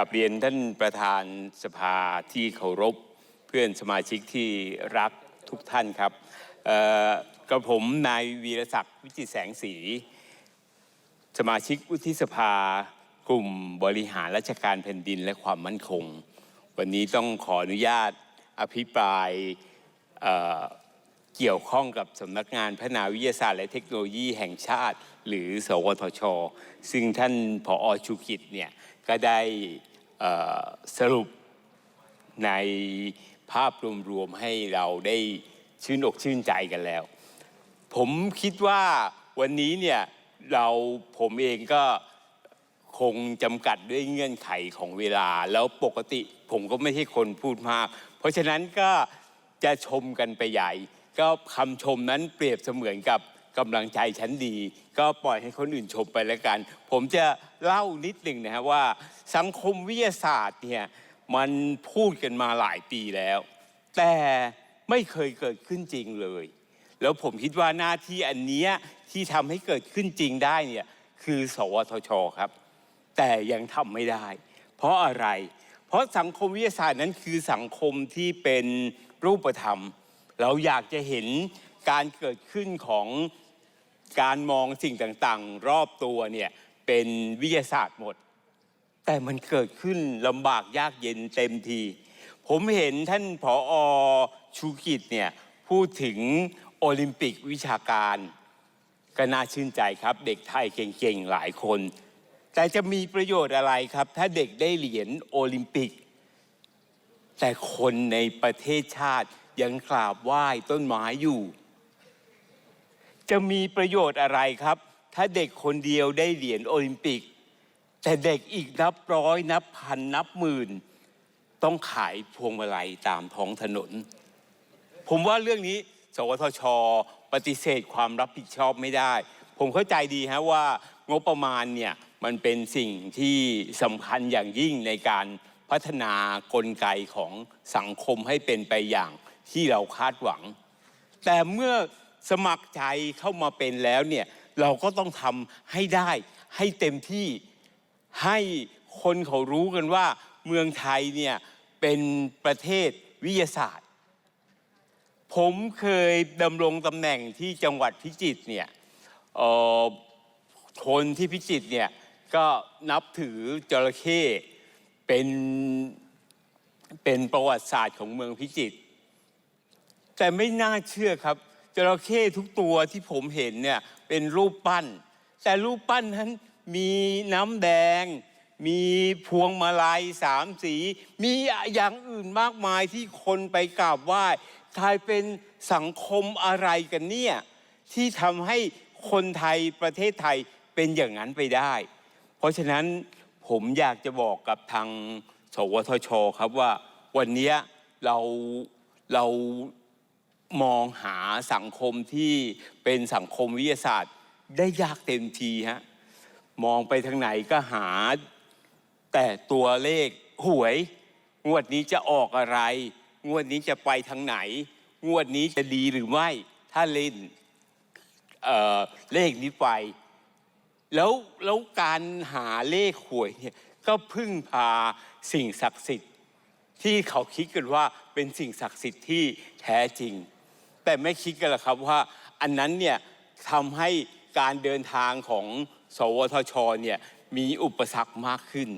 กับเรียนท่านประธานสภาที่เคารพเพื่อนสมาชิกที่รักทุกท่านครับกระผมนายวีรศักดิ์วิจิตแสงสี สมาชิกวุฒิสภากลุ่มบริหารราชการแผ่นดินและความมั่นคง วันนี้ต้องขออนุญาตอภิปรายเเกี่ยวข้องกับสำนักงานพัฒนาวิทยาศาสตร์และเทคโนโลยีแห่งชาติ หรือสวทช ซึ่งท่านผอชูกิจเนี่ยก็ได้สรุปในภาพรวมๆให้เราได้ชื่นอกชื่นใจกันแล้ว ผมคิดว่าวันนี้เนี่ยเราผมเองก็คงจำกัดด้วยเงื่อนไขของเวลา แล้วปกติผมก็ไม่ใช่คนพูดมาก เพราะฉะนั้นก็จะชมกันไปใหญ่ ก็คำชมนั้นเปรียบเสมือนกับ กำลังใจชั้นดี ก็ปล่อยให้คนอื่นชมไปแล้วกัน ผมจะเล่านิดหนึ่งนะฮะว่า สังคมวิทยาศาสตร์เนี่ยมันพูดกันมาหลายปีแล้ว แต่ไม่เคยเกิดขึ้นจริงเลย แล้วผมคิดว่าหน้าที่อันเนี้ยที่ทำให้เกิดขึ้นจริงได้เนี่ยคือสวทชครับ แต่ยังทำไม่ได้ เพราะอะไร เพราะสังคมวิทยาศาสตร์นั้นคือสังคมที่เป็นรูปธรรม เราอยากจะเห็น การเกิดขึ้นของการมองสิ่งต่างๆ รอบตัวเนี่ยเป็นวิทยาศาสตร์หมด แต่มันเกิดขึ้นลำบากยากเย็นเต็มที ผมเห็นท่านผออชูกิจเนี่ยพูดถึงโอลิมปิกวิชาการก็น่าชื่นใจครับ เด็กไทยเก่งๆหลายคน แต่จะมีประโยชน์อะไรครับ ถ้าเด็กได้เหรียญโอลิมปิก แต่คนในประเทศชาติยังกราบไหว้ต้นไม้อยู่ จะมีประโยชน์อะไรครับ ถ้าเด็กคนเดียวได้เหรียญโอลิมปิก แต่เด็กอีกนับร้อยนับพันนับหมื่น ต้องขายพวงมาลัยตามท้องถนน ผมว่าเรื่องนี้ สวทช ปฏิเสธความรับผิดชอบไม่ได้ ผมเข้าใจดีฮะว่างบประมาณเนี่ยมันเป็นสิ่งที่สำคัญอย่างยิ่งในการพัฒนากลไกของสังคมให้เป็นไปอย่างที่เราคาดหวัง แต่เมื่อ สมัครใจเข้ามาเป็นแล้วเนี่ยเราก็ต้องทำให้ได้ให้เต็มที่ให้คนเขารู้กันว่า เมืองไทยเนี่ยเป็นประเทศวิทยาศาสตร์ ผมเคยดำรงตำแหน่งที่จังหวัดพิจิตรเนี่ยคนที่พิจิตรเนี่ยก็นับถือจระเข้เป็นเป็นประวัติศาสตร์ของเมืองพิจิตรแต่ไม่น่าเชื่อครับ จระเข้ทุกตัวที่ผมเห็นเนี่ยเป็นรูปปั้น แต่รูปปั้นนั้นมีน้ำแดง มีพวงมาลัยสามสี มีอย่างอื่นมากมายที่คนไปกราบไหว้กลายเป็นสังคมอะไรกันเนี่ย ที่ทำให้คนไทยประเทศไทยเป็นอย่างนั้นไปได้ เพราะฉะนั้นผมอยากจะบอกกับทางสวทชครับว่าวันนี้เราเรา มองหาสังคมที่เป็นสังคมวิทยาศาสตร์ ได้ยากเต็มทีฮะมองไปทางไหนก็หาแต่ตัวเลขหวย งวดนี้จะออกอะไร งวดนี้จะไปทางไหน งวดนี้จะดีหรือไม่ ถ้าเล่นเเลขนี้ไป แล้วแล้วการหาเลขหวยเนี่ยก็พึ่งพาสิ่งศักดิ์สิทธิ์ที่เขาคิดกันว่าเป็นสิ่งศักดิ์สิทธิ์ที่แท้จริง แต่ไม่คิดกันหรอกครับว่าอันนั้นเนี่ยทำให้การเดินทางของสวทชเนี่ยมีอุปสรรคมากขึ้น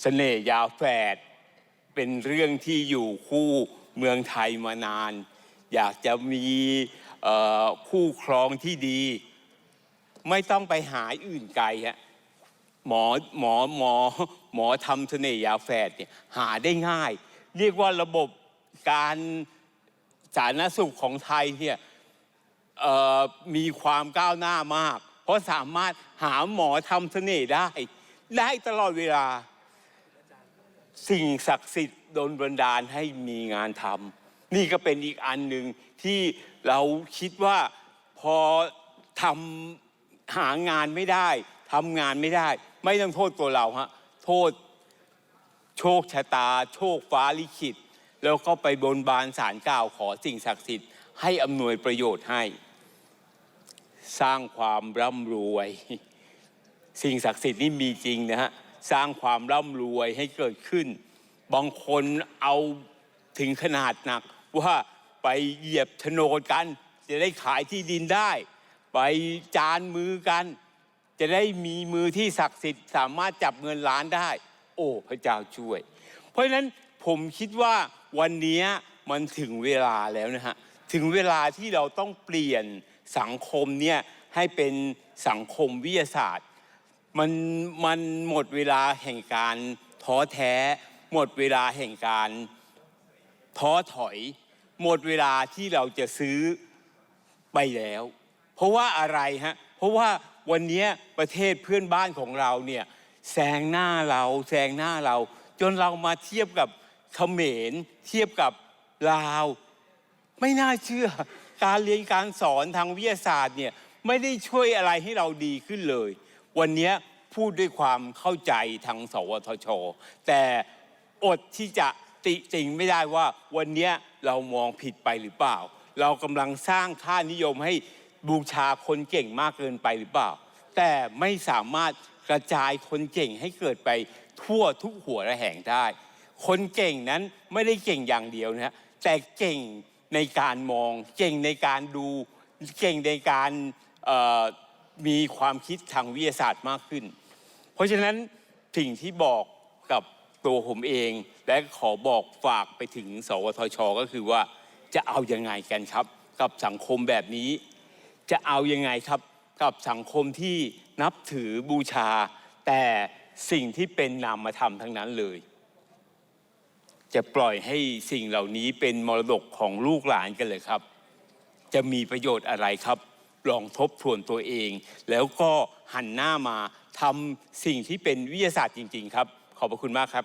เสน่ห์ยาแฝดเป็นเรื่องที่อยู่คู่เมืองไทยมานาน อยากจะมีคู่ครองที่ดี ไม่ต้องไปหาอื่นไกลฮะหมอหมอหมอหมอทำเสน่ห์ยาแฝดเนี่ยหาได้ง่าย เรียกว่าระบบการ สาธารณสุขของไทยเนี่ยมีความก้าวหน้ามาก เพราะสามารถหาหมอทำเสน่ห์ได้ ได้ตลอดเวลา สิ่งศักดิ์สิทธิ์โดนบันดาลให้มีงานทำนี่ก็เป็นอีกอันหนึ่งที่เราคิดว่าพอทำหางานไม่ได้ทำงานไม่ได้ ไม่ต้องโทษตัวเราฮะโทษโชคชะตา โชคฟ้าลิขิต แล้วก็ไปบนบานสารกล่าวขอสิ่งศักดิ์สิทธิ์ให้อำนวยประโยชน์ให้ สร้างความร่ำรวย สิ่งศักดิ์สิทธิ์นี่มีจริงนะฮะสร้างความร่ำรวยให้เกิดขึ้น บางคนเอาถึงขนาดหนักว่าไปเหยียบโฉนดกัน จะได้ขายที่ดินได้ ไปจานมือกัน จะได้มีมือที่ศักดิ์สิทธิ์สามารถจับเงินล้านได้ โอ้พระเจ้าช่วย เพราะฉะนั้น ผมคิดว่าวันนี้มันถึงเวลาแล้วนะฮะ ถึงเวลาที่เราต้องเปลี่ยนสังคมเนี่ยให้เป็นสังคมวิทยาศาสตร์ มันมันหมดเวลาแห่งการท้อแท้ หมดเวลาแห่งการท้อถอย หมดเวลาที่เราจะซื้อไปแล้ว เพราะว่าอะไรฮะ เพราะว่าวันนี้ประเทศเพื่อนบ้านของเราเนี่ยแซงหน้าเราแซงหน้าเรา จนเรามาเทียบกับ เขมรเทียบกับลาว ไม่น่าเชื่อ การเรียนการสอนทางวิทยาศาสตร์เนี่ยไม่ได้ช่วยอะไรให้เราดีขึ้นเลย วันนี้พูดด้วยความเข้าใจทางสวทช แต่อดที่จะติจริงไม่ได้ว่าวันนี้เรามองผิดไปหรือเปล่า เรากำลังสร้างค่านิยมให้บูชาคนเก่งมากเกินไปหรือเปล่า แต่ไม่สามารถกระจายคนเก่งให้เกิดไปทั่วทุกหัวระแหงได้ คนเก่งนั้นไม่ได้เก่งอย่างเดียวนะฮะแต่เก่งในการมอง เก่งในการดู เก่งในการมีความคิดทางวิทยาศาสตร์มากขึ้น เพราะฉะนั้นสิ่งที่บอกกับตัวผมเอง และขอบอกฝากไปถึง สวทช ก็คือว่าจะเอายังไงกันครับ กับสังคมแบบนี้ จะเอายังไงครับกับสังคมที่นับถือบูชา แต่สิ่งที่เป็นนามธรรมทั้งนั้นเลย จะปล่อยให้สิ่งเหล่านี้เป็นมรดกของลูกหลานกันเลยครับ จะมีประโยชน์อะไรครับ ลองทบทวนตัวเอง แล้วก็หันหน้ามาทำสิ่งที่เป็นวิทยาศาสตร์จริง ๆ ครับ ขอบพระคุณมากครับ